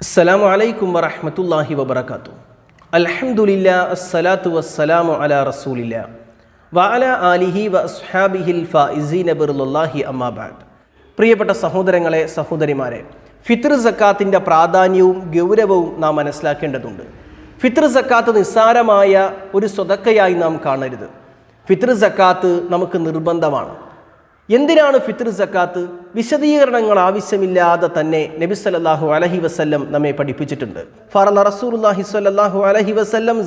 അസ്സലാമു അലൈക്കും വറഹ്മത്തുള്ളാഹി വബറകാത്തു അലഹമുല്ല അസ്സലാത്തു വസ്സലാമു അലാ റസൂലില്ല. വഅല ആലിഹി വ അസ്ഹാബിഹിൽ ഫായിസീന ബിറുല്ലാഹി അമ്മാ ബഅദ് പ്രിയപ്പെട്ട സഹോദരങ്ങളെ സഹോദരിമാരെ ഫിത്ർ സക്കാത്തിന്റെ പ്രാധാന്യവും ഗൗരവവും നാം മനസ്സിലാക്കേണ്ടതുണ്ട്. ഫിത്ർ സക്കാത്ത് നിസ്സാരമായ ഒരു സ്വതക്കയായി നാം കാണരുത്. ഫിത്ർ സക്കാത്ത് നമുക്ക് നിർബന്ധമാണ്. എന്തിനാണ് ഫിത്ർ സക്കാത്ത്? വിശദീകരണങ്ങൾ ആവശ്യമില്ലാതെ തന്നെ നബി സല്ലല്ലാഹു അലൈഹി വസല്ലം നമ്മെ പഠിപ്പിച്ചിട്ടുണ്ട്. ഫറല റസൂർഹി സ്വല്ലല്ലാഹു അലഹി വസ്ല്ലം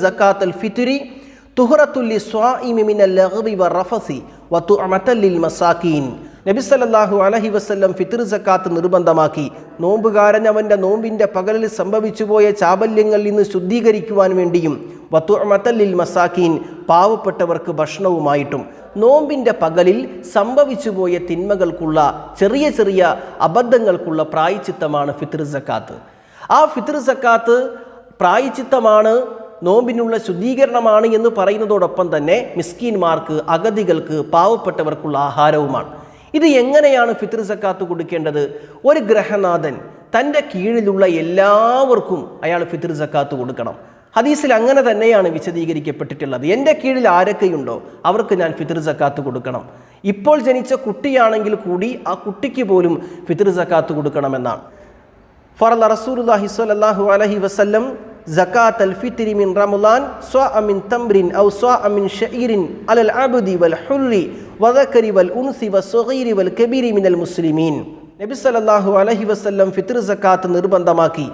ലഗ്വി വറഫസി വതുഅമതൽ ലിൽ മസാകീൻ. നബി സല്ലല്ലാഹു അലൈഹി വസല്ലം ഫിത്ർ സക്കാത്ത് നിർബന്ധമാക്കി. നോമ്പുകാരൻ അവന്റെ നോമ്പിന്റെ പകലിൽ സംഭവിച്ചുപോയ ചാബല്യങ്ങളിൽ നിന്ന് ശുദ്ധീകരിക്കുവാൻ വേണ്ടിയും വത്തു മത്തല്ലിൽ മസാക്കീൻ പാവപ്പെട്ടവർക്ക് ഭക്ഷണവുമായിട്ടും നോമ്പിന്റെ പകലിൽ സംഭവിച്ചുപോയ തിന്മകൾക്കുള്ള ചെറിയ ചെറിയ അബദ്ധങ്ങൾക്കുള്ള പ്രായച്ചിത്തമാണ് ഫിത്ർ സക്കാത്ത്. ആ ഫിത്ർ സക്കാത്ത് പ്രായച്ചിത്തമാണ് നോമ്പിനുള്ള ശുദ്ധീകരണമാണ് എന്ന് പറയുന്നതോടൊപ്പം തന്നെ മിസ്കീന്മാർക്ക് അഗതികൾക്ക് പാവപ്പെട്ടവർക്കുള്ള ആഹാരവുമാണ്. ഇത് എങ്ങനെയാണ് ഫിത്ർ സക്കാത്ത് കൊടുക്കേണ്ടത്? ഒരു ഗ്രഹനാഥൻ തന്റെ കീഴിലുള്ള എല്ലാവർക്കും അയാൾ ഫിത്ർ സക്കാത്ത് കൊടുക്കണം. ഹദീസിൽ അങ്ങനെ തന്നെയാണ് വിശദീകരിക്കപ്പെട്ടിട്ടുള്ളത്. എന്റെ കീഴിൽ ആരൊക്കെയുണ്ടോ അവർക്ക് ഞാൻ ഫിത്ർ സക്കാത്ത് കൊടുക്കണം. ഇപ്പോൾ ജനിച്ച കുട്ടിയാണെങ്കിൽ കൂടി ആ കുട്ടിക്ക് പോലും ഫിത്ർ സക്കാത്ത് കൊടുക്കണമെന്നാണ്. ഫറൽ റസൂലുള്ളാഹി സ്വല്ലല്ലാഹു അലഹി വസല്ലം സക്കാത്ത് അൽ ഫിത്രി മിൻ റമുലാൻ സ്വ അമിൻ തംറിൻ ഔ സ്വ അമിൻ ഷഈരിൻ അലൽ അബുദി വൽ ഹുറി വദക്കരി വൽ ഉൻസി വസ്സഗീരി വൽ കബീരി മിനൽ മുസ്ലിമീൻ. നബി സല്ലല്ലാഹു അലൈഹി വസല്ലം ഫിത്ർ സക്കാത്ത് നിർബന്ധമാക്കി.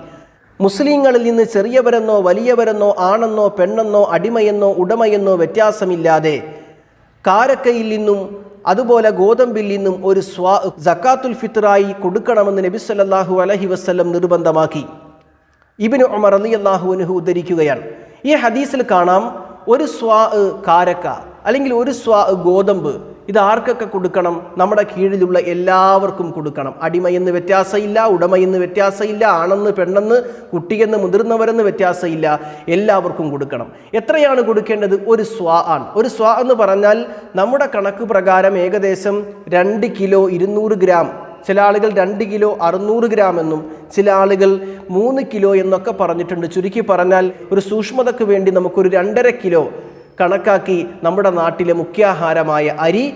മുസ്ലിങ്ങളിൽ നിന്ന് ചെറിയവരെന്നോ വലിയവരെന്നോ ആണെന്നോ പെണ്ണെന്നോ അടിമയെന്നോ ഉടമയെന്നോ വ്യത്യാസമില്ലാതെ കാരക്കയിൽ നിന്നും അതുപോലെ ഗോതമ്പിൽ നിന്നും ഒരു സ്വാ ജക്കാത്തുൽ ഫിത്റായി കൊടുക്കണമെന്ന് നബി സല്ലാഹു അലഹി വസല്ലം നിർബന്ധമാക്കി. ഇബിന് ഉമർ അലി അള്ളാഹുവിനുഹു ഉദ്ധരിക്കുകയാണ്. ഈ ഹദീസിൽ കാണാം ഒരു സ്വാ കാരക്ക അല്ലെങ്കിൽ ഒരു സ്വാ ഗോതമ്പ് ഇത് ആർക്കൊക്കെ കൊടുക്കണം? നമ്മുടെ കീഴിലുള്ള എല്ലാവർക്കും കൊടുക്കണം. അടിമയെന്ന് വ്യത്യാസമില്ല ഉടമയെന്ന് വ്യത്യാസമില്ല ആണെന്ന് പെണ്ണെന്ന് കുട്ടിയെന്ന് മുതിർന്നവരെന്ന് വ്യത്യാസമില്ല. എല്ലാവർക്കും കൊടുക്കണം. എത്രയാണ് കൊടുക്കേണ്ടത്? ഒരു സ്വാ ആണ്. ഒരു സ്വാ എന്ന് പറഞ്ഞാൽ നമ്മുടെ കണക്ക് പ്രകാരം ഏകദേശം രണ്ട് കിലോ ഇരുന്നൂറ് ഗ്രാം. ചില ആളുകൾ രണ്ട് കിലോ അറുന്നൂറ് ഗ്രാം എന്നും ചില ആളുകൾ മൂന്ന് കിലോ എന്നൊക്കെ പറഞ്ഞിട്ടുണ്ട്. ചുരുക്കി പറഞ്ഞാൽ ഒരു സൂക്ഷ്മതയ്ക്ക് വേണ്ടി നമുക്കൊരു രണ്ടര കിലോ കണക്കാക്കി നമ്മുടെ നാട്ടിലെ മുഖ്യാഹാരമായ അരി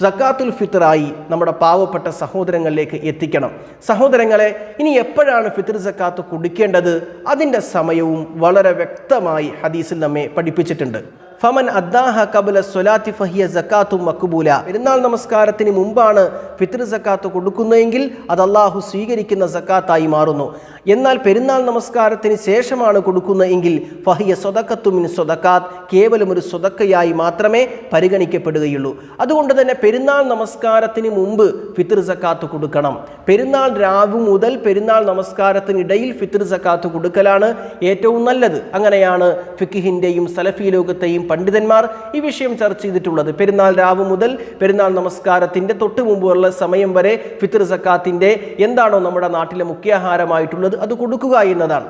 സക്കാത്തുൽ ഫിത്തറായി നമ്മുടെ പാവപ്പെട്ട സഹോദരങ്ങളിലേക്ക് എത്തിക്കണം. സഹോദരങ്ങളെ ഇനി എപ്പോഴാണ് ഫിത്തർ സക്കാത്ത് കുടിക്കേണ്ടത്? അതിന്റെ സമയവും വളരെ വ്യക്തമായി ഹദീസിൽ നമ്മെ പഠിപ്പിച്ചിട്ടുണ്ട്. ഫമൻ അദ്ദാഹ കബുല സ്വലാത്തി ഫഹിയ സക്കാത്തും മക്കുബൂല പെരുന്നാൾ നമസ്കാരത്തിന് മുമ്പാണ് ഫിത്തർ സക്കാത്ത് കൊടുക്കുന്നതെങ്കിൽ അത് അള്ളാഹു സ്വീകരിക്കുന്ന സക്കാത്തായി മാറുന്നു. എന്നാൽ പെരുന്നാൾ നമസ്കാരത്തിന് ശേഷമാണ് കൊടുക്കുന്നതെങ്കിൽ ഫഹിയ സ്വതക്കത്തുമിൻ സ്വതക്കാത്ത് കേവലം ഒരു സ്വതക്കയായി മാത്രമേ പരിഗണിക്കപ്പെടുകയുള്ളൂ. അതുകൊണ്ട് തന്നെ പെരുന്നാൾ നമസ്കാരത്തിന് മുമ്പ് ഫിത്ർ സക്കാത്ത് കൊടുക്കണം. പെരുന്നാൾ രാവ് മുതൽ പെരുന്നാൾ നമസ്കാരത്തിനിടയിൽ ഫിത്ർ സക്കാത്ത് കൊടുക്കലാണ് ഏറ്റവും നല്ലത്. അങ്ങനെയാണ് ഫിക്കിഹിന്റെയും സലഫി ലോകത്തെയും പണ്ഡിതന്മാർ ഈ വിഷയം ചർച്ച ചെയ്തിട്ടുള്ളത്. പെരുന്നാൾ രാവ് മുതൽ പെരുന്നാൾ നമസ്കാരത്തിന്റെ തൊട്ട് മുമ്പുള്ള സമയം വരെ ഫിത്ർ സക്കാത്തിന്റെ എന്താണോ നമ്മുടെ നാട്ടിലെ മുഖ്യാഹാരമായിട്ടുള്ളത് അത് കൊടുക്കുക എന്നതാണ്.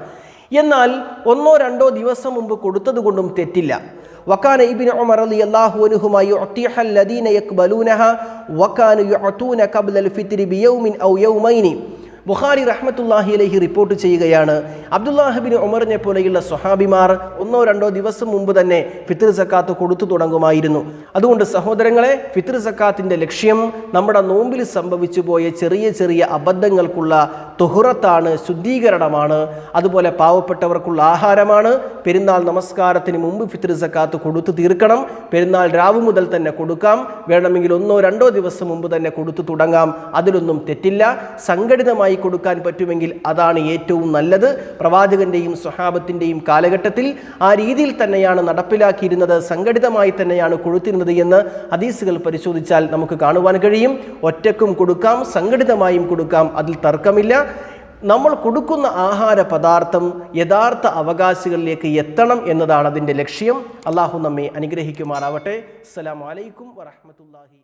എന്നാൽ ഒന്നോ രണ്ടോ ദിവസം മുമ്പ് കൊടുത്തത് കൊണ്ടും തെറ്റില്ല. വക്കാന ഉമർ ഔ ബുഖാരി റഹ്മത്തുല്ലാഹി അലഹി റിപ്പോർട്ട് ചെയ്യുകയാണ്. അബ്ദുല്ലാഹിബിൻ ഉമറിനെ പോലെയുള്ള സ്വഹാബിമാർ ഒന്നോ രണ്ടോ ദിവസം മുമ്പ് തന്നെ ഫിത്ർ സക്കാത്ത് കൊടുത്തു തുടങ്ങുമായിരുന്നു. അതുകൊണ്ട് സഹോദരങ്ങളെ ഫിത്ർ സക്കാത്തിന്റെ ലക്ഷ്യം നമ്മുടെ നോമ്പിൽ സംഭവിച്ചു പോയ ചെറിയ ചെറിയ അബദ്ധങ്ങൾക്കുള്ള തുഹുറത്താണ് ശുദ്ധീകരണമാണ്. അതുപോലെ പാവപ്പെട്ടവർക്കുള്ള ആഹാരമാണ്. പെരുന്നാൾ നമസ്കാരത്തിന് മുമ്പ് ഫിത്ർ സക്കാത്ത് കൊടുത്തു തീർക്കണം. പെരുന്നാൾ രാവ് മുതൽ തന്നെ കൊടുക്കാം. വേണമെങ്കിൽ ഒന്നോ രണ്ടോ ദിവസം മുമ്പ് തന്നെ കൊടുത്തു തുടങ്ങാം. അതിലൊന്നും തെറ്റില്ല. സംഘടിതമായി കൊടുക്കാൻ പറ്റുമെങ്കിൽ അതാണ് ഏറ്റവും നല്ലത്. പ്രവാചകന്റെയും സ്വഹാബത്തിന്റെയും കാലഘട്ടത്തിൽ ആ രീതിയിൽ തന്നെയാണ് നടപ്പിലാക്കിയിരുന്നത് സംഘടിതമായി തന്നെയാണ് കൊടുത്തിരുന്നത് എന്ന് ഹദീസുകൾ പരിശോധിച്ചാൽ നമുക്ക് കാണുവാൻ കഴിയും. ഒറ്റക്കും കൊടുക്കാം സംഘടിതമായും കൊടുക്കാം അതിൽ തർക്കമില്ല. നമ്മൾ കൊടുക്കുന്ന ആഹാര പദാർത്ഥം യഥാർത്ഥ അവകാശികളിലേക്ക് എത്തണം എന്നതാണ് അതിന്റെ ലക്ഷ്യം. അള്ളാഹു നമ്മെ അനുഗ്രഹിക്കുമാറാവട്ടെ. അസ്സലാമു അലൈക്കും വറഹ്മത്തുള്ളാഹി